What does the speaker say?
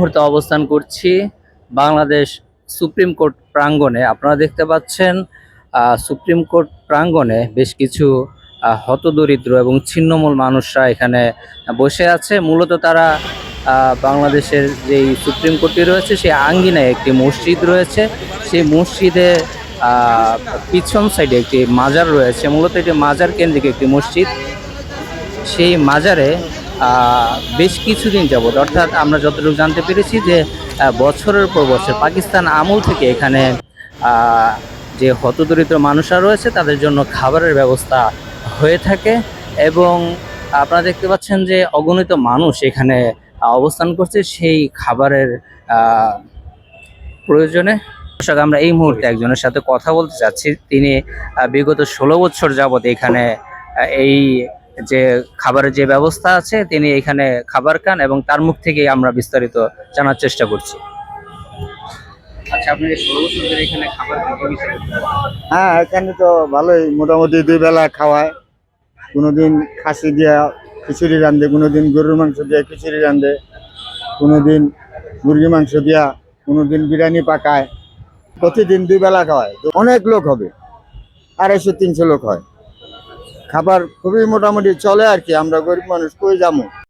মুহূর্তে অবস্থান করছি বাংলাদেশ সুপ্রিম কোর্ট প্রাঙ্গণে। আপনারা দেখতে পাচ্ছেন সুপ্রিম কোর্ট প্রাঙ্গণে বেশ কিছু হতদরিদ্র এবং ছিন্নমূল মানুষরা এখানে বসে আছে। মূলত তারা বাংলাদেশের যেই সুপ্রিম কোর্টটি রয়েছে, সেই আঙ্গিনায় একটি মসজিদ রয়েছে। সেই মসজিদে পিছন সাইডে একটি মাজার রয়েছে। মূলত এটি মাজার কেন্দ্রিক একটি মসজিদ। সেই মাজারে বেশ কিছুদিন যাবত অর্থাৎ আমরা যতটুকু জানতে পেরেছি যে বছরের পর বছর পাকিস্তান আমল থেকে এখানে যে হতদরিদ্র মানুষরা রয়েছে, তাদের জন্য খাবারের ব্যবস্থা হয়ে থাকে এবং আপনারা দেখতে পাচ্ছেন যে অগণিত মানুষ এখানে অবস্থান করছে সেই খাবারের প্রয়োজনে। দর্শক, আমরা এই মুহূর্তে একজনের সাথে কথা বলতে চাচ্ছি। তিনি বিগত ষোলো বছর যাবত এখানে এই যে খাবারের যে ব্যবস্থা আছে তিনি এখানে খাবার খান এবং তার মুখ থেকেই আমরা বিস্তারিত জানার চেষ্টা করছি। আচ্ছা আপনি ষোলো বছর ধরে এখানে খাবার হ্যাঁ এখানে তো ভালোই মোটামুটি দুই বেলা খাওয়ায়। কোনোদিন খাসি দিয়া খিচুড়ি রান্ধে কোনোদিন গরুর মাংস দিয়ে খিচুড়ি রান্ধে কোনোদিন মুরগি মাংস দিয়া কোনোদিন বিরিয়ানি পাকায়। প্রতিদিন দুই বেলা খাওয়ায়। তো অনেক লোক হবে আড়াইশো তিনশো লোক হয়। খাবার খুবই মোটামুটি চলে আর কি আমরা গরিব মানুষ কই যাব?